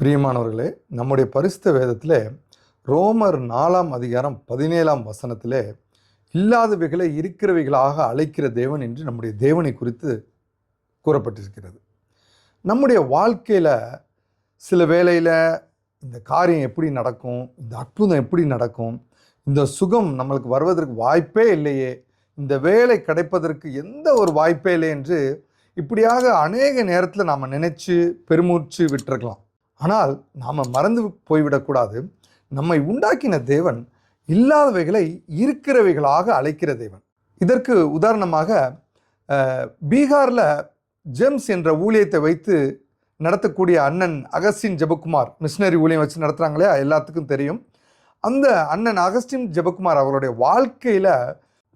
பிரியமானவர்களே நம்முடைய பரிசுத்த வேதத்தில் ரோமர் நாலாம் அதிகாரம் பதினேழாம் வசனத்திலே இல்லாதவைகளை இருக்கிறவைகளாக அழைக்கிற தேவன் என்று நம்முடைய தேவனை குறித்து கூறப்பட்டிருக்கிறது. நம்முடைய வாழ்க்கையில் சில வேளையில் இந்த காரியம் எப்படி நடக்கும் இந்த அற்புதம் எப்படி நடக்கும் இந்த சுகம் நம்மளுக்கு வருவதற்கு வாய்ப்பே இல்லையே இந்த வேலை கிடைப்பதற்கு எந்த ஒரு வாய்ப்பே இல்லை என்று இப்படியாக அநேக நேரத்தில் நாம் நினச்சி பெருமூச்சு விட்டுருக்கலாம். ஆனால் நாம் மறந்து போய்விடக்கூடாது. நம்மை உண்டாக்கின தேவன் இல்லாதவைகளை இருக்கிறவைகளாக அழைக்கிற தேவன். இதற்கு உதாரணமாக பீகாரில் ஜெம்ஸ் என்ற ஊழியத்தை வைத்து நடத்தக்கூடிய அண்ணன் அகஸ்டின் ஜெபக்குமார் மிஷினரி ஊழியம் வச்சு நடத்துகிறாங்களே எல்லாத்துக்கும் தெரியும். அந்த அண்ணன் அகஸ்டின் ஜெபக்குமார் அவருடைய வாழ்க்கையில்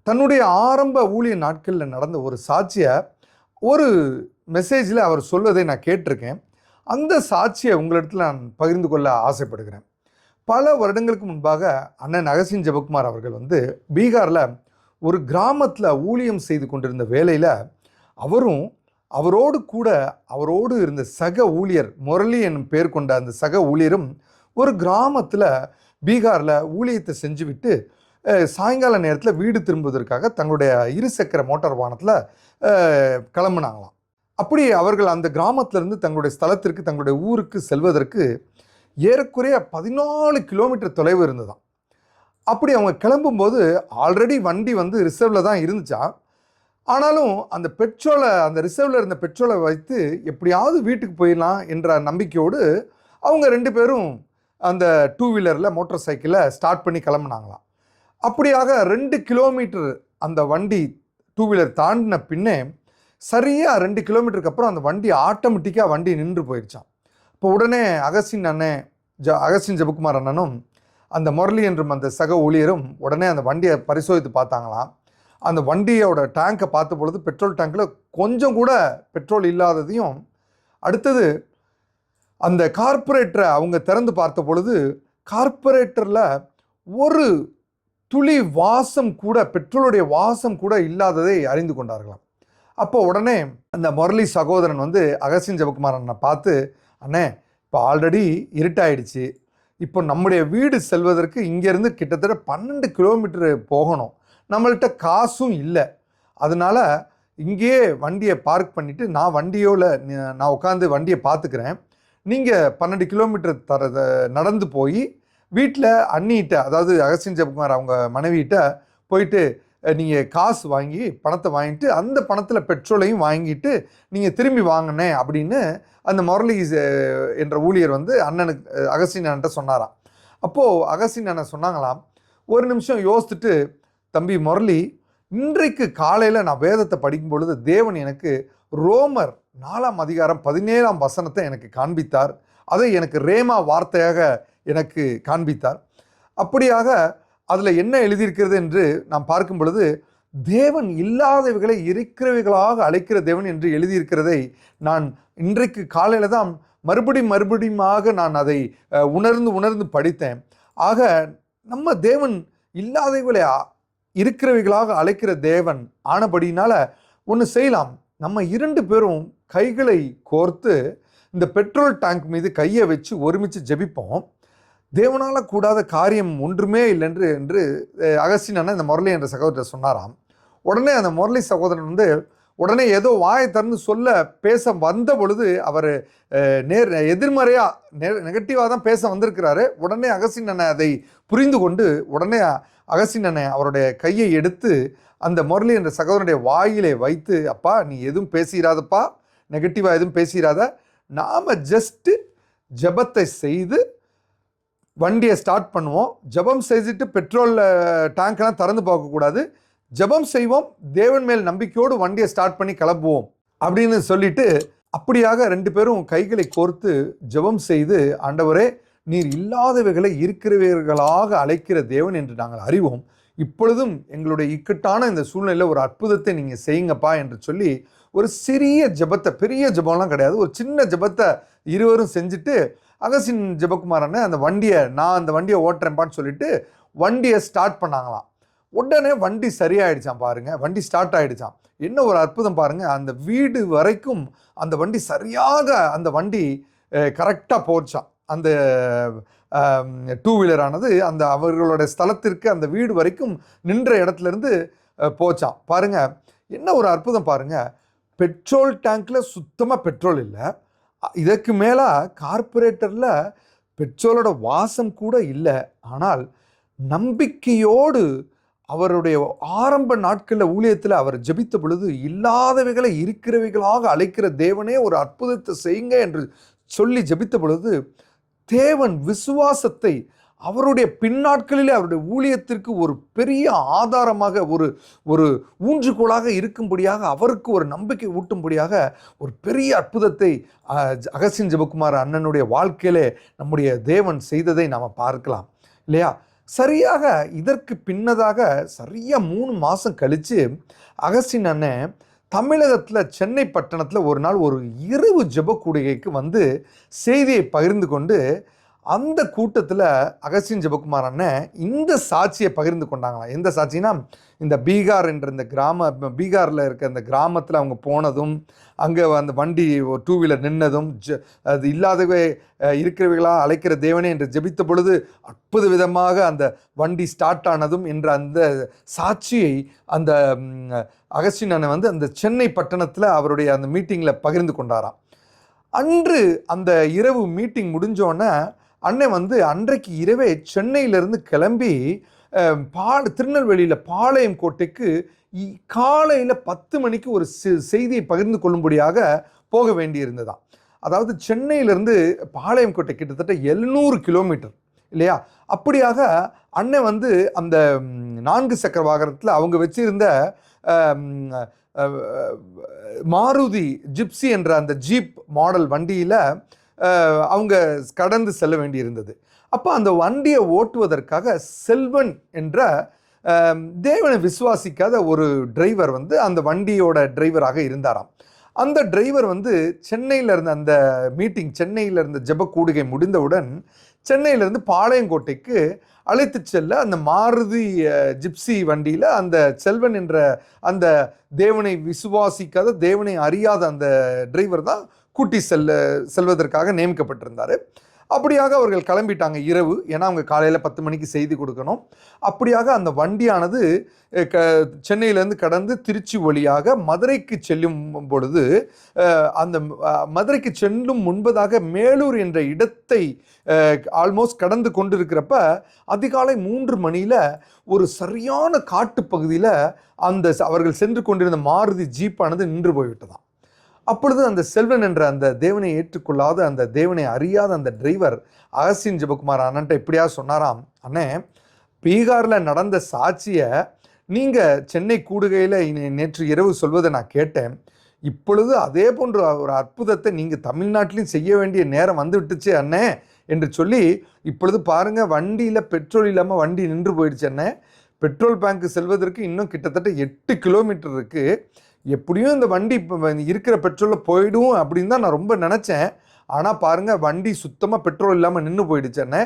தன்னுடைய ஆரம்ப ஊழிய நாட்களில் நடந்த ஒரு சாட்சியை ஒரு மெசேஜில் அவர் சொல்வதை நான் கேட்டிருக்கேன். அந்த சாட்சியை உங்களிடத்தில் நான் பகிர்ந்து கொள்ள ஆசைப்படுகிறேன். பல வருடங்களுக்கு முன்பாக அண்ணன் அகசின் ஜெபக்குமார் அவர்கள் வந்து பீகாரில் ஒரு கிராமத்தில் ஊழியம் செய்து கொண்டிருந்த வேலையில் அவரும் அவரோடு கூட அவரோடு இருந்த சக ஊழியர் முரளி என்னும் பேர் கொண்ட அந்த சக ஊழியரும் ஒரு கிராமத்தில் பீகாரில் ஊழியத்தை செஞ்சுவிட்டு சாயங்கால நேரத்தில் வீடு திரும்புவதற்காக தங்களுடைய இருசக்கர மோட்டார் வாகனத்தில் கிளம்புனாங்களாம். அப்படி அவர்கள் அந்த கிராமத்திலிருந்து தங்களுடைய ஸ்தலத்திற்கு தங்களுடைய ஊருக்கு செல்வதற்கு ஏறக்குறைய பதினாலு கிலோமீட்டர் தொலைவு இருந்ததாம். அப்படி அவங்க கிளம்பும்போது ஆல்ரெடி வண்டி வந்து ரிசர்வில் தான் இருந்துச்சா? ஆனாலும் அந்த பெட்ரோலை அந்த ரிசர்வில் இருந்த பெட்ரோலை வைத்து எப்படியாவது வீட்டுக்கு போயிடலாம் என்ற நம்பிக்கையோடு அவங்க ரெண்டு பேரும் அந்த டூ வீலரில் மோட்டார் சைக்கிளை ஸ்டார்ட் பண்ணி கிளம்புனாங்களாம். அப்படியாக ரெண்டு கிலோமீட்டர் அந்த வண்டி டூ வீலர் தாண்டின பின்னே சரியாக ரெண்டு கிலோமீட்டருக்கு அப்புறம் அந்த வண்டி ஆட்டோமேட்டிக்காக வண்டி நின்று போயிடுச்சான் இப்போ உடனே அகசின் அண்ணன் ஜ அகசின் ஜெபக்குமார் அண்ணனும் அந்த முரளி என்றும் அந்த சக ஊழியரும் உடனே அந்த வண்டியை பரிசோதித்து பார்த்தாங்களாம். அந்த வண்டியோட டேங்கை பார்த்த பொழுது பெட்ரோல் டேங்கில் கொஞ்சம் கூட பெட்ரோல் இல்லாததையும் அடுத்தது அந்த கார்ப்பரேட்டரை அவங்க திறந்து பார்த்த பொழுது கார்ப்பரேட்டரில் ஒரு துளி வாசம் கூட பெட்ரோலுடைய வாசம் கூட இல்லாததை அறிந்து கொண்டார்களாம். அப்போ உடனே அந்த முரளி சகோதரன் வந்து அகசின் ஜெபக்குமார் அண்ணனை பார்த்து அண்ணே இப்போ ஆல்ரெடி இருட்டாயிடுச்சு. இப்போ நம்முடைய வீடு செல்வதற்கு இங்கேருந்து கிட்டத்தட்ட பன்னெண்டு கிலோமீட்டர் போகணும். நம்மள்கிட்ட காசும் இல்லை. அதனால் இங்கேயே வண்டியை பார்க் பண்ணிவிட்டு நான் வண்டியோவில் நான் உட்காந்து வண்டியை பார்த்துக்கிறேன். நீங்கள் பன்னெண்டு கிலோமீட்டர் தர நடந்து போய் வீட்டில் அண்ணிகிட்ட அதாவது அகஸ்டின் ஜெபக்குமார் அவங்க மனைவிகிட்ட போயிட்டு நீங்கள் காசு வாங்கி பணத்தை வாங்கிட்டு அந்த பணத்தில் பெட்ரோலையும் வாங்கிட்டு நீங்கள் திரும்பி வாங்கினே அப்படின்னு அந்த முரளி என்ற ஊழியர் வந்து அண்ணனுக்கு அகஸ்டின் அண்ணன்ட்ட சொன்னாராம். அப்போது அகஸ்டின் அண்ணன் சொன்னாங்களாம் ஒரு நிமிஷம் யோசித்துட்டு தம்பி முரளி இன்றைக்கு காலையில் நான் வேதத்தை படிக்கும் பொழுது தேவன் எனக்கு ரோமர் நாலாம் அதிகாரம் பதினேழாம் வசனத்தை எனக்கு காண்பித்தார். அதை எனக்கு ரேமா வார்த்தையாக எனக்கு காண்பித்தார். அப்படியாக அதில் என்ன எழுதியிருக்கிறது என்று நாம் பார்க்கும் பொழுது தேவன் இல்லாதவைகளை இருக்கிறவைகளாக அழைக்கிற தேவன் என்று எழுதியிருக்கிறதை நான் இன்றைக்கு காலையில் தான் மறுபடியும் மறுபடியுமாக நான் அதை உணர்ந்து உணர்ந்து படித்தேன். ஆக நம்ம தேவன் இல்லாதவைகளை இருக்கிறவைகளாக அழைக்கிற தேவன் ஆனபடினால் ஒன்று செய்யலாம். நம்ம இரண்டு பேரும் கைகளை கோர்த்து இந்த பெட்ரோல் டேங்க் மீது கையை வச்சு ஒருமிச்சு ஜெபிப்போம். தேவனால கூடாத காரியம் ஒன்றுமே இல்லைன்று என்று அஹ், அகஸ்டின் அண்ணன் இந்த முரளி என்ற சகோதரர் சொன்னாராம். உடனே அந்த முரளி சகோதரன் வந்து உடனே ஏதோ வாயை திறந்து சொல்ல பேச வந்த பொழுது அவர் நேர் எதிர்மறையாக நெ நெகட்டிவாக தான் பேச வந்திருக்கிறாரு. உடனே அகஸ்டின் அண்ணன் அதை புரிந்து கொண்டு உடனே அகஸ்டின் அண்ணன் அவருடைய கையை எடுத்து அந்த முரளி என்ற சகோதரனுடைய வாயிலே வைத்து அப்பா நீ எதுவும் பேசிடாதப்பா நெகட்டிவாக எதுவும் பேசிடாத நாம் ஜஸ்ட்டு ஜெபத்தை செய்து வண்டியை ஸ்டார்ட் பண்ணுவோம். ஜெபம் செய்துட்டு பெட்ரோலில் டேங்க்லாம் திறந்து பார்க்கக்கூடாது ஜெபம் செய்வோம். தேவன் மேல் நம்பிக்கையோடு வண்டியை ஸ்டார்ட் பண்ணி கிளம்புவோம். அப்படின்னு சொல்லிட்டு அப்படியாக ரெண்டு பேரும் கைகளை கோர்த்து ஜெபம் செய்து ஆண்டவரே நீர் இல்லாதவைகளை இருக்கிறவர்களாக அழைக்கிற தேவன் என்று நாங்கள் அறிவோம். இப்பொழுதும் எங்களுடைய இக்கட்டான இந்த சூழ்நிலையில் ஒரு அற்புதத்தை நீங்கள் செய்யுங்கப்பா என்று சொல்லி ஒரு சிறிய ஜெபத்தை பெரிய ஜெபம்லாம் கிடையாது. ஒரு சின்ன ஜெபத்தை இருவரும் செஞ்சுட்டு அகசின் ஜெபக்குமார் அண்ணன் அந்த வண்டியை நான் அந்த வண்டியை ஓட்டுறேன்ப்பான்னு சொல்லிட்டு வண்டியை ஸ்டார்ட் பண்ணாங்களாம். உடனே வண்டி சரியாயிடுச்சான் பாருங்கள் வண்டி ஸ்டார்ட் ஆகிடுச்சான் என்ன ஒரு அற்புதம் பாருங்கள் அந்த வீடு வரைக்கும் அந்த வண்டி சரியாக அந்த வண்டி கரெக்டாக போச்சான் அந்த டூ வீலரானது அந்த அவர்களோட ஸ்தலத்திற்கு அந்த வீடு வரைக்கும் நின்ற இடத்துல இருந்து போச்சான் பாருங்கள் என்ன ஒரு அற்புதம் பாருங்கள் பெட்ரோல் டேங்க்கில் சுத்தமாக பெட்ரோல் இல்லை. இதற்கு மேலே கார்பரேட்டரில் பெட்ரோலோட வாசம் கூட இல்லை. ஆனால் நம்பிக்கையோடு அவருடைய ஆரம்ப நாட்களில் ஊழியத்தில் அவர் ஜெபித்த பொழுது இல்லாதவைகளை இருக்கிறவைகளாக அழைக்கிற தேவனே ஒரு அற்புதத்தை செய்யுங்க என்று சொல்லி ஜெபித்த பொழுது தேவன் விசுவாசத்தை அவருடைய பின்னாட்களிலே அவருடைய ஊழியத்திற்கு ஒரு பெரிய ஆதாரமாக ஒரு ஒரு ஊன்றுகோலாக இருக்கும்படியாக அவருக்கு ஒரு நம்பிக்கை ஊட்டும்படியாக ஒரு பெரிய அற்புதத்தை அகசின் ஜெபகுமார் அண்ணனுடைய வாழ்க்கையிலே நம்முடைய தேவன் செய்ததை நாம் பார்க்கலாம். இல்லையா? சரியாக இதற்கு பின்னதாக சரியாக மூணு மாதம் கழித்து அகஸ்டின் அண்ணன் தமிழகத்தில் சென்னை பட்டணத்தில் ஒரு நாள் ஒரு இரவு ஜெப வந்து செய்தியை பகிர்ந்து கொண்டு அந்த கூட்டத்தில் அகஸ்டின் ஜெபகுமார் அண்ணன் இந்த சாட்சியை பகிர்ந்து கொண்டாங்களாம். எந்த சாட்சினா இந்த பீகார் என்ற இந்த கிராம பீகாரில் இருக்க இந்த கிராமத்தில் அவங்க போனதும் அங்கே அந்த வண்டி டூ வீலர் நின்னதும் ஜ அது இல்லாதவை இருக்கிறவைகளாக அழைக்கிற தேவனே என்று ஜெபித்த பொழுது அற்புத விதமாக அந்த வண்டி ஸ்டார்ட் ஆனதும் என்ற அந்த சாட்சியை அந்த அகஸ்டின் அண்ணன் வந்து அந்த சென்னை பட்டணத்தில் அவருடைய அந்த மீட்டிங்கில் பகிர்ந்து கொண்டாராம். அன்று அந்த இரவு மீட்டிங் முடிஞ்சோடனே அண்ணன் வந்து அன்றைக்கு இரவே சென்னையிலேருந்து கிளம்பி பா திருநெல்வேலியில் பாளையம் கோட்டைக்கு காலையில் பத்து மணிக்கு ஒரு செ- செய்தியை பகிர்ந்து கொள்ளும்படியாக போக வேண்டியிருந்ததாம். அதாவது சென்னையிலேருந்து பாளையம் கோட்டை கிட்டத்தட்ட எழுநூறு கிலோமீட்டர் இல்லையா? அப்படியாக அண்ணன் வந்து அந்த நான்கு சக்கர வாகனத்தில் அவங்க வச்சிருந்த மாருதி ஜிப்சி என்ற அந்த ஜீப் மாடல் வண்டியில் அவங்க கடந்து செல்ல வேண்டியிருந்தது. அப்போ அந்த வண்டியை ஓட்டுவதற்காக செல்வன் என்ற தேவனை விசுவாசிக்காத ஒரு டிரைவர் வந்து அந்த வண்டியோட டிரைவராக இருந்தாராம். அந்த டிரைவர் வந்து சென்னையில் இருந்த அந்த மீட்டிங் சென்னையில் இருந்த ஜெப கூடுகை முடிந்தவுடன் சென்னையிலேருந்து பாளையங்கோட்டைக்கு அழைத்து செல்ல அந்த மாருதி ஜிப்சி வண்டியில் அந்த செல்வன் என்ற அந்த தேவனை விசுவாசிக்காத தேவனை அறியாத அந்த டிரைவர் தான் கூட்டி செல்ல செல்வதற்காக நியமிக்கப்பட்டிருந்தார். அப்படியாக அவர்கள் கிளம்பிட்டாங்க இரவு. ஏன்னா அவங்க காலையில் பத்து மணிக்கு செய்தி கொடுக்கணும். அப்படியாக அந்த வண்டியானது க சென்னையிலேருந்து கடந்து திருச்சி வழியாக மதுரைக்கு செல்லும் பொழுது அந்த மதுரைக்கு செல்லும் முன்பதாக மேலூர் என்ற இடத்தை ஆல்மோஸ்ட் கடந்து கொண்டிருக்கிறப்ப அதிகாலை மூன்று மணியில் ஒரு சரியான காட்டுப்பகுதியில் அந்த அவர்கள் சென்று கொண்டிருந்த மாருதி ஜீப்பானது நின்று போய்விட்டதான் அப்பொழுது அந்த செல்வன் என்ற அந்த தேவனை ஏற்றுக்கொள்ளாத அந்த தேவனை அறியாத அந்த டிரைவர் அகசின் ஜெபகுமார் அண்ணன்ட்ட இப்படியா சொன்னாராம் அண்ணே பீகாரில் நடந்த சாட்சியை நீங்கள் சென்னை கூடுகையில் நேற்று இரவு சொல்வதை நான் கேட்டேன். இப்பொழுது அதே போன்ற ஒரு அற்புதத்தை நீங்கள் தமிழ்நாட்டிலையும் செய்ய வேண்டிய நேரம் வந்து விட்டுச்சு அண்ணே என்று சொல்லி இப்பொழுது பாருங்கள் வண்டியில் பெட்ரோல் இல்லாமல் வண்டி நின்று போயிடுச்சு அண்ணே. பெட்ரோல் பேங்க்கு செல்வதற்கு இன்னும் கிட்டத்தட்ட எட்டு கிலோமீட்டர் இருக்குது எப்படியும் இந்த வண்டி இப்போ இருக்கிற பெட்ரோலில் போயிடும் அப்படின்னு தான் நான் ரொம்ப நினச்சேன். ஆனால் பாருங்கள் வண்டி சுத்தமாக பெட்ரோல் இல்லாமல் நின்று போயிடுச்சு.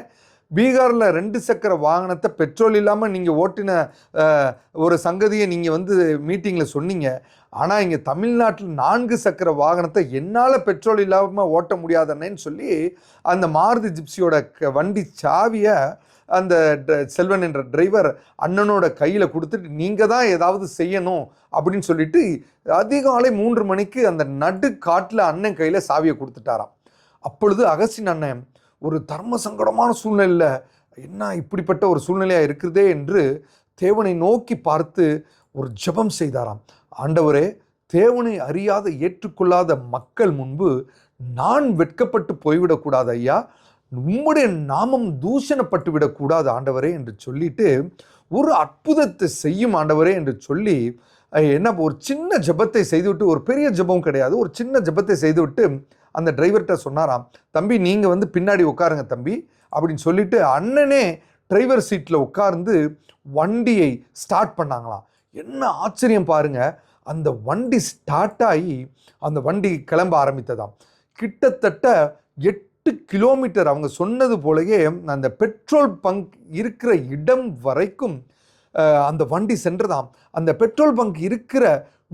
பீகாரில் ரெண்டு சக்கர வாகனத்தை பெட்ரோல் இல்லாமல் நீங்கள் ஓட்டின ஒரு சங்கதியை நீங்கள் வந்து மீட்டிங்கில் சொன்னீங்க. ஆனால் இங்கே தமிழ்நாட்டில் நான்கு சக்கர வாகனத்தை என்னால் பெட்ரோல் இல்லாமல் ஓட்ட முடியாதண்ணேன்னு சொல்லி அந்த மாருதி ஜிப்சியோட க- வண்டி சாவியை அந்த செல்வன் என்ற டிரைவர் அண்ணனோட கையில் கொடுத்துட்டு நீங்கள் தான் ஏதாவது செய்யணும் அப்படின்னு சொல்லிட்டு அதிகாலை மூன்று மணிக்கு அந்த நடு காட்டில் அண்ணன் கையில் சாவியை கொடுத்துட்டாராம். அப்பொழுது அகஸ்டின் அண்ணன் ஒரு தர்ம சங்கடமான சூழ்நிலையில் என்ன இப்படிப்பட்ட ஒரு சூழ்நிலையாக இருக்கிறதே? என்று தேவனை நோக்கி பார்த்து ஒரு ஜெபம் செய்தாராம். ஆண்டவரே தேவனை அறியாத ஏற்றுக்கொள்ளாத மக்கள் முன்பு நான் வெட்கப்பட்டு போய்விடக்கூடாது ஐயா. உம்முடைய நாமம் தூஷணப்பட்டு விடக்கூடாது ஆண்டவரே என்று சொல்லிட்டு ஒரு அற்புதத்தை செய்யும் ஆண்டவரே என்று சொல்லி என்ன ஒரு சின்ன ஜெபத்தை செய்துவிட்டு ஒரு பெரிய ஜபம் கிடையாது. ஒரு சின்ன ஜெபத்தை செய்துவிட்டு அந்த டிரைவர்கிட்ட சொன்னாராம் தம்பி நீங்கள் வந்து பின்னாடி உட்காருங்க தம்பி அப்படின்னு சொல்லிட்டு அண்ணனே டிரைவர் சீட்டில் உட்கார்ந்து வண்டியை ஸ்டார்ட் பண்ணாங்களாம். என்ன ஆச்சரியம் பாருங்கள் அந்த வண்டி ஸ்டார்ட் ஆகி அந்த வண்டி கிளம்ப ஆரம்பித்ததாம். கிட்டத்தட்ட எட்டு கிலோமீட்டர் அவங்க சொன்னது போலயே அந்த பெட்ரோல் பங்க் இருக்கிற இடம் வரைக்கும் அந்த வண்டி சென்றதாம். அந்த பெட்ரோல் பங்க் இருக்கிற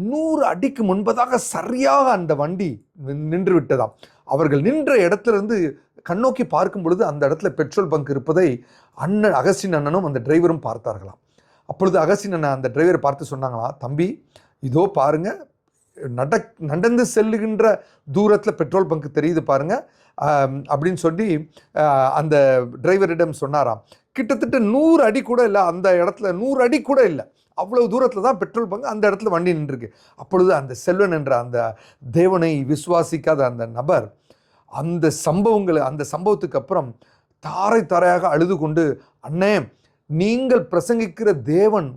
நூறு அடிக்கு முன்பதாக சரியாக அந்த வண்டி நின்- நின்று விட்டதாம் அவர்கள் நின்ற இடத்துலேருந்து கண்ணோக்கி பார்க்கும் பொழுது அந்த இடத்துல பெட்ரோல் பங்க் இருப்பதை அண்ணன் அகஸ்டின் அண்ணனும் அந்த டிரைவரும் பார்த்தார்களாம். அப்பொழுது அகஸ்டின் அண்ணன் அந்த டிரைவரை பார்த்து சொன்னாங்களாம் தம்பி இதோ பாருங்கள் நட நடந்து செல்லுகின்ற தூரத்தில் பெட்ரோல் பங்க் தெரியுது பாருங்கள் அப்படின்னு சொல்லி அந்த டிரைவரிடம் சொன்னாராம். கிட்டத்தட்ட நூறு அடி கூட இல்லை அந்த இடத்துல நூறு அடி கூட இல்லை. அவ்வளவு தூரத்தில் தான் பெட்ரோல் பங்க் அந்த இடத்துல வண்டி நின்றுருக்கு. அப்பொழுது அந்த செல்வன் என்ற அந்த தேவனை விசுவாசிக்காத அந்த நபர் அந்த சம்பவங்களை அந்த சம்பவத்துக்கு அப்புறம் தாரை தாரையாக அழுது கொண்டு அண்ணே நீங்கள் பிரசங்கிக்கிற தேவன்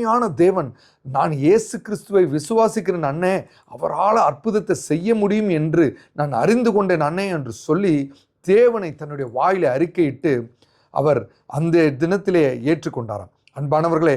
உண்மையான தேவன். நான் இயேசு கிறிஸ்துவை விசுவாசிக்கிறேன் அண்ணே. அவரால் அற்புதத்தை செய்ய முடியும் என்று நான் அறிந்து கொண்டேன் அண்ணே என்று சொல்லி தேவனை தன்னுடைய வாயில அறிக்கையிட்டு அவர் அந்த தினத்திலே ஏற்றுக்கொண்டாராம். அன்பானவர்களே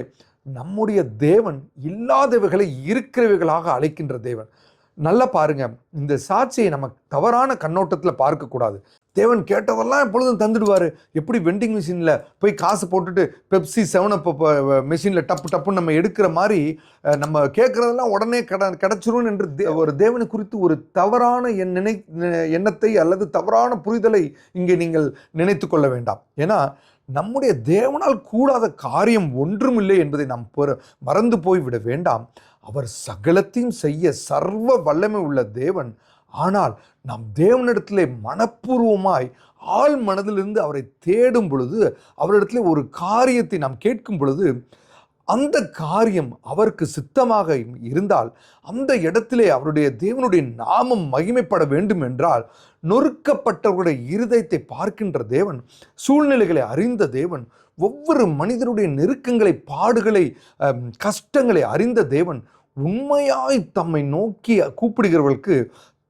நம்முடைய தேவன் இல்லாதவைகளை இருக்கிறவைகளாக அழைக்கின்ற தேவன். நல்லா பாருங்க இந்த சாட்சியை நம்ம தவறான கண்ணோட்டத்தில் பார்க்கக்கூடாது. தேவன் கேட்டவரெல்லாம் எப்பொழுதும் தந்துடுவார். எப்படி வெண்டிங் மிஷினில் போய் காசு போட்டுட்டு பெப்சி செவன் அப் மிஷினில் டப்பு டப்புன்னு நம்ம எடுக்கிற மாதிரி நம்ம கேட்குறதெல்லாம் உடனே கிட கிடச்சிரும் என்று தே- ஒரு தேவனை குறித்து ஒரு தவறான என் நினை எண்ணத்தை அல்லது தவறான புரிதலை இங்கே நீங்கள் நினைத்து கொள்ள வேண்டாம். ஏன்னா நம்முடைய தேவனால் கூடாத காரியம் ஒன்றுமில்லை என்பதை நாம் மறந்து போய்விட வேண்டாம். அவர் சகலத்தையும் செய்ய சர்வ வல்லமை உள்ள தேவன் ஆனால் நாம் தேவனிடத்திலே மனப்பூர்வமாய் ஆள் மனதிலிருந்து அவரை தேடும் பொழுது அவரிடத்திலே ஒரு காரியத்தை நாம் கேட்கும் பொழுது அந்த காரியம் அவருக்கு சித்தமாக இருந்தால் அந்த இடத்திலே அவருடைய தேவனுடைய நாமம் மகிமைப்பட வேண்டும் என்றால் நொறுக்கப்பட்டவருடைய இருதயத்தை பார்க்கின்ற தேவன் சூழ்நிலைகளை அறிந்த தேவன் ஒவ்வொரு மனிதனுடைய நெருக்கங்களை பாடுகளை கஷ்டங்களை அறிந்த தேவன் உண்மையாய் தம்மை நோக்கி கூப்பிடுகிறவர்களுக்கு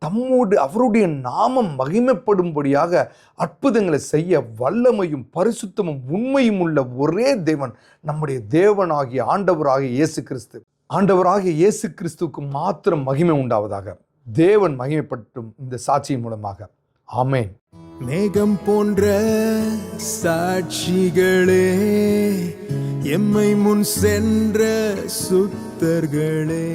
தம்மோடு அவருடைய நாமம் மகிமைப்படும்படியாக அற்புதங்களை செய்ய வல்லமையும் பரிசுத்தமும் உண்மையும் உள்ள ஒரே தேவன் நம்முடைய தேவனாகிய ஆண்டவராகிய இயேசு கிறிஸ்து. ஆண்டவராகிய இயேசு கிறிஸ்துவுக்கு மாத்திரம் மகிமை உண்டாவதாக. தேவன் மகிமைப்பட்டும் இந்த சாட்சியின் மூலமாக. ஆமேன். மேகம் போன்ற சாட்சிகளே எம்மை முன் சென்ற சுத்தர்களே.